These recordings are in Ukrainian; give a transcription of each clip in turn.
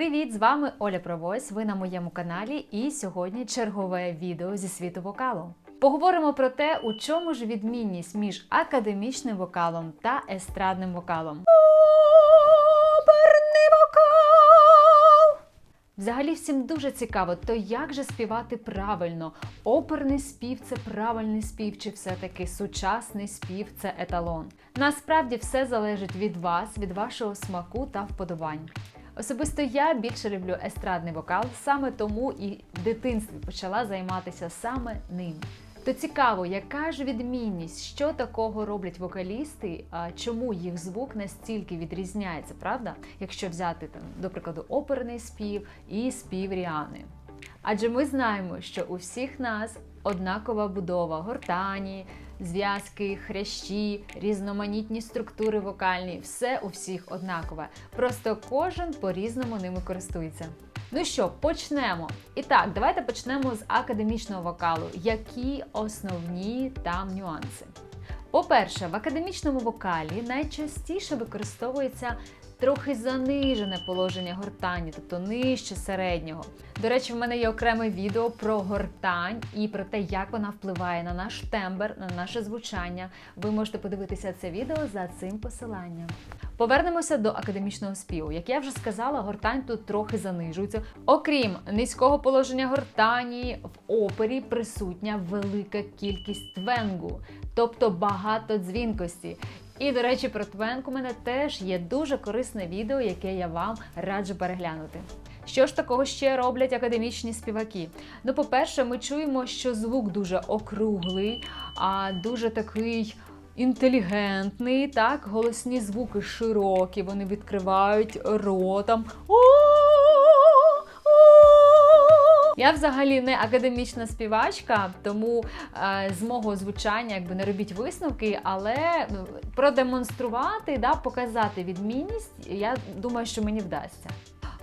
Привіт! З вами Оля Провойс. Ви на моєму каналі, і сьогодні чергове відео зі світу вокалу. Поговоримо про те, у чому ж відмінність між академічним вокалом та естрадним вокалом. Взагалі всім дуже цікаво, то як же співати правильно? Оперний спів це правильний спів, чи все-таки сучасний спів це еталон? Насправді все залежить від вас, від вашого смаку та вподобань. Особисто я більше люблю естрадний вокал, саме тому і в дитинстві почала займатися саме ним. То цікаво, яка ж відмінність, що такого роблять вокалісти, а чому їх звук настільки відрізняється, правда? Якщо взяти там, до прикладу, оперний спів і спів Ріани. Адже ми знаємо, що у всіх нас однакова будова гортані, зв'язки, хрящі, різноманітні структури вокальні, все у всіх однакове. Просто кожен по-різному ними користується. Ну що, почнемо. І так, давайте почнемо з академічного вокалу. Які основні там нюанси? По-перше, в академічному вокалі найчастіше використовується трохи занижене положення гортані, тобто нижче середнього. До речі, в мене є окреме відео про гортань і про те, як вона впливає на наш тембр, на наше звучання. Ви можете подивитися це відео за цим посиланням. Повернемося до академічного співу. Як я вже сказала, гортань тут трохи занижується. Окрім низького положення гортані, в опері присутня велика кількість твенгу, тобто багато дзвінкості. І, до речі, про твенк у мене теж є дуже корисне відео, яке я вам раджу переглянути. Що ж такого ще роблять академічні співаки? Ну, по-перше, ми чуємо, що звук дуже округлий, а дуже такий інтелігентний, так, голосні звуки широкі, вони відкривають ротом. Я взагалі не академічна співачка, тому е, з мого звучання якби не робіть висновки, але ну, продемонструвати, да, показати відмінність, я думаю, що мені вдасться.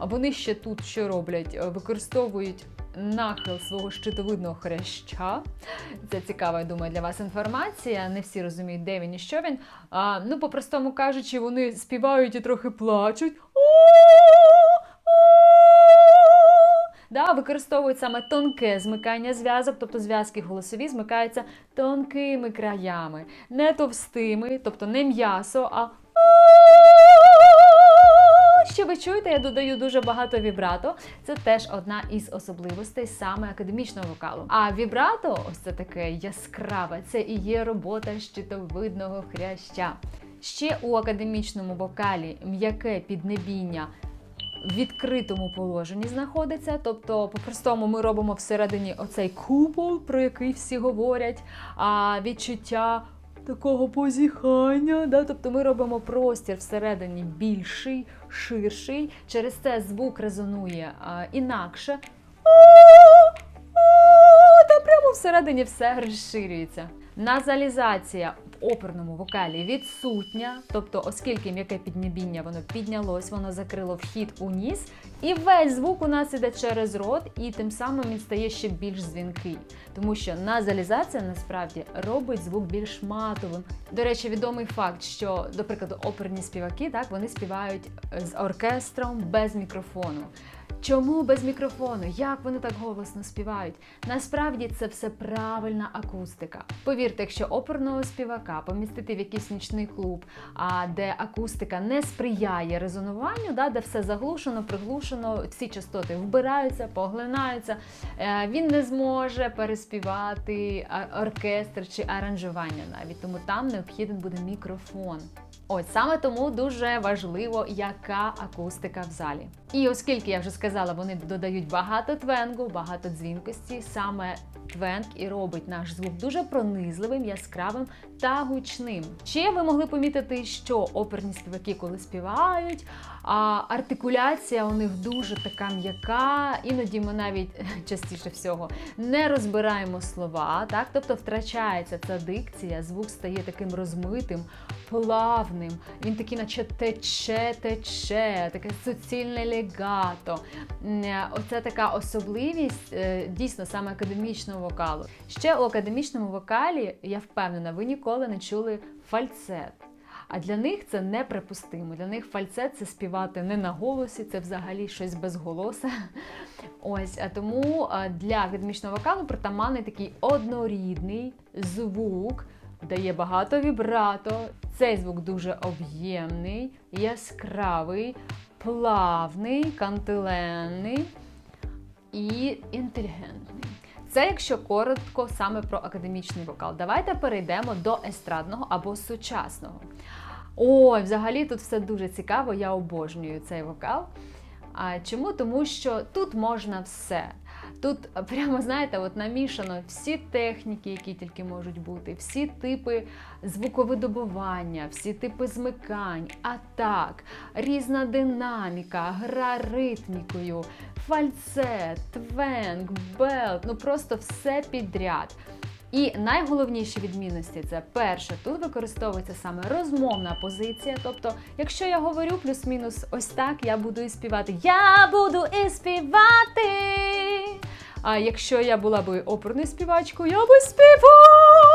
Вони ще тут що роблять? Е, Використовують нахил свого щитовидного хряща. Це цікава, я думаю, для вас інформація. Не всі розуміють, де він і що він. А, ну, по-простому кажучи, вони співають і трохи плачуть. Да, використовують саме тонке змикання зв'язок, тобто зв'язки голосові змикаються тонкими краями, не товстими, тобто не м'ясо, а що ви чуєте, я додаю дуже багато вібрато. Це теж одна із особливостей саме академічного вокалу. А вібрато, ось це таке яскраве, це і є робота щитовидного хряща. Ще у академічному вокалі м'яке піднебіння відкритому положенні знаходиться. Тобто, по-простому, ми робимо всередині оцей купол, про який всі говорять, а відчуття такого позіхання. Да? Тобто ми робимо простір всередині більший, ширший. Через це звук резонує а, інакше. Та прямо всередині все розширюється. Назалізація в оперному вокалі відсутня, тобто, оскільки м'яке піднебіння воно піднялось, воно закрило вхід у ніс, і весь звук у нас іде через рот, і тим самим він стає ще більш дзвінкий. Тому що назалізація насправді робить звук більш матовим. До речі, відомий факт, що, до прикладу, оперні співаки так вони співають з оркестром без мікрофону. Чому без мікрофону? Як вони так голосно співають? Насправді це все правильна акустика. Повірте, якщо оперного співака помістити в якийсь нічний клуб, а де акустика не сприяє резонуванню, да, де все заглушено, приглушено, всі частоти вбираються, поглинаються, е, він не зможе переспівати оркестр чи аранжування навіть, тому там необхіден буде мікрофон. Ось саме тому дуже важливо, яка акустика в залі. І оскільки я вже сказала, вони додають багато твенгу, багато дзвінкості, саме твенг і робить наш звук дуже пронизливим, яскравим та гучним. Ще ви могли помітити, що оперні співаки, коли співають, а артикуляція у них дуже така м'яка, іноді ми навіть частіше всього не розбираємо слова, так тобто втрачається ця дикція, звук стає таким розмитим, плавним. Він такий, наче тече, тече, таке суцільне легато. Оце така особливість е, дійсно саме академічного вокалу. Ще у академічному вокалі, я впевнена, ви ніколи не чули фальцет. А для них це неприпустимо. Для них фальцет це співати не на голосі, це взагалі щось безголосе. Ось, а тому для академічного вокалу притаманний такий однорідний звук, дає багато вібрато. Цей звук дуже об'ємний, яскравий, плавний, кантиленний і інтелігентний. Це якщо коротко саме про академічний вокал. Давайте перейдемо до естрадного або сучасного. Ой, взагалі тут все дуже цікаво, я обожнюю цей вокал. А чому? Тому що тут можна все. Тут прямо знаєте, от намішано всі техніки, які тільки можуть бути, всі типи звуковидобування, всі типи змикань, атак, різна динаміка, гра ритмікою, фальцет, твенг, белт, ну просто все підряд. І найголовніші відмінності це перше, тут використовується саме розмовна позиція. Тобто, якщо я говорю плюс-мінус ось так, я буду і співати. Я буду і співати. А якщо я була би оперною співачкою, я би співала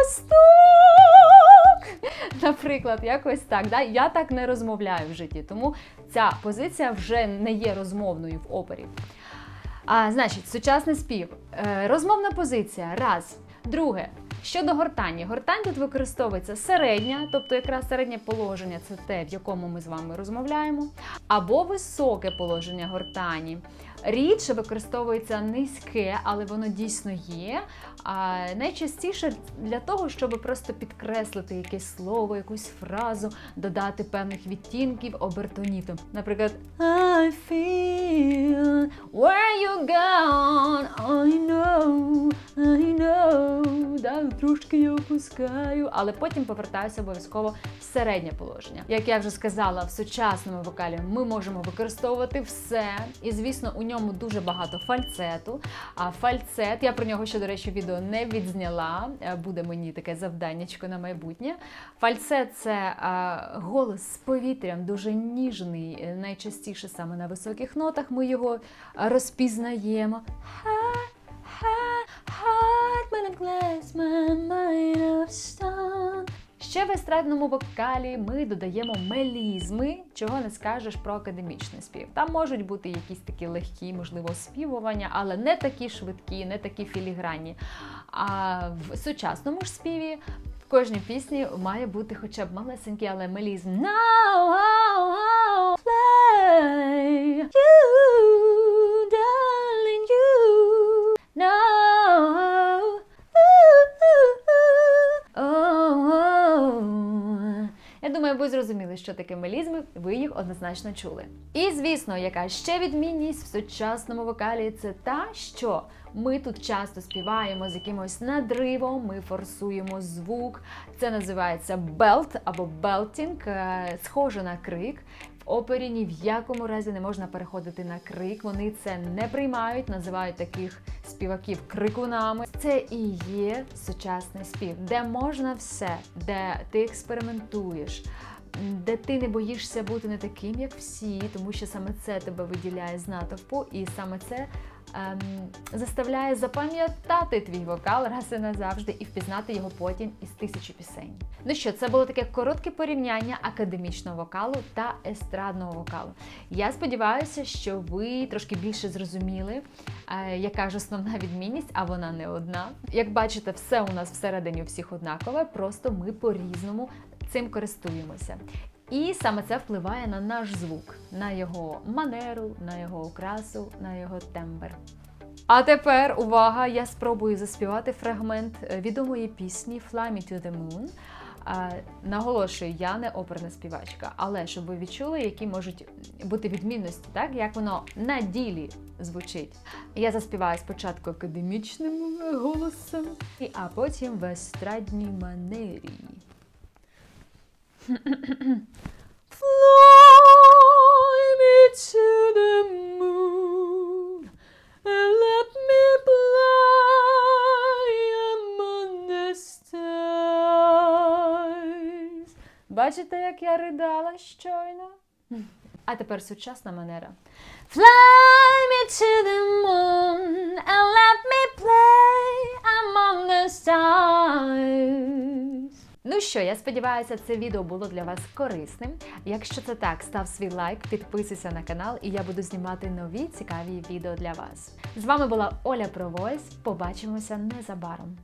ось. Наприклад, якось так. Да? Я так не розмовляю в житті, тому ця позиція вже не є розмовною в опері. А, Значить, сучасний спів. Е, розмовна позиція. Раз. Друге. Щодо гортані, гортань тут використовується середня, тобто якраз середнє положення це те, в якому ми з вами розмовляємо, або високе положення гортані. Рідше використовується низьке, але воно дійсно є. А найчастіше для того, щоб просто підкреслити якесь слово, якусь фразу, додати певних відтінків обертонітом. Наприклад, I feel where you gone, трошки я опускаю, але потім повертаюся обов'язково в середнє положення. Як я вже сказала, в сучасному вокалі ми можемо використовувати все, і звісно, у ньому дуже багато фальцету. А фальцет, я про нього ще, до речі, відео не відзняла. Е, Буде мені таке завданнячко на майбутнє. Фальцет це а, голос з повітрям, дуже ніжний, е, найчастіше саме на високих нотах ми його розпізнаємо. Glass my mind of stone. Ще в естрадному вокалі ми додаємо мелізми, чого не скажеш про академічний спів. Там можуть бути якісь такі легкі, можливо, співування, але не такі швидкі, не такі філігранні. А в сучасному ж співі в кожній пісні має бути хоча б малесенький, але мелізм. Now I'll play you, darling, you. No. Я думаю, ви зрозуміли, що таке мелізми, ви їх однозначно чули. І звісно, яка ще відмінність в сучасному вокалі це та, що ми тут часто співаємо з якимось надривом, ми форсуємо звук. Це називається белт або белтінг, схоже на крик. Опері ні в якому разі не можна переходити на крик. Вони це не приймають, називають таких співаків крикунами. Це і є сучасний спів, де можна все, де ти експериментуєш. Де ти не боїшся бути не таким, як всі, тому що саме це тебе виділяє з натовпу, і саме це ем, заставляє запам'ятати твій вокал раз і назавжди і впізнати його потім із тисячі пісень. Ну що, це було таке коротке порівняння академічного вокалу та естрадного вокалу. Я сподіваюся, що ви трошки більше зрозуміли, е, яка ж основна відмінність, а вона не одна. Як бачите, все у нас всередині у всіх однакове, просто ми по-різному цим користуємося. І саме це впливає на наш звук, на його манеру, на його окрасу, на його тембр. А тепер увага! Я спробую заспівати фрагмент е, відомої пісні Fly Me to the Moon. Наголошую, я не оперна співачка, але щоб ви відчули, які можуть бути відмінності, так як воно на ділі звучить. Я заспіваю спочатку академічним голосом, а потім в естрадній манері. Fly me to the moon and let me fly among the stars. Бачите, як я ридала щойно? А тепер сучасна манера. Fly me to the moon and let me play among the stars. Ну що, я сподіваюся, це відео було для вас корисним. Якщо це так, став свій лайк, підписуйся на канал, і я буду знімати нові цікаві відео для вас. З вами була Оля Провойс. Побачимося незабаром.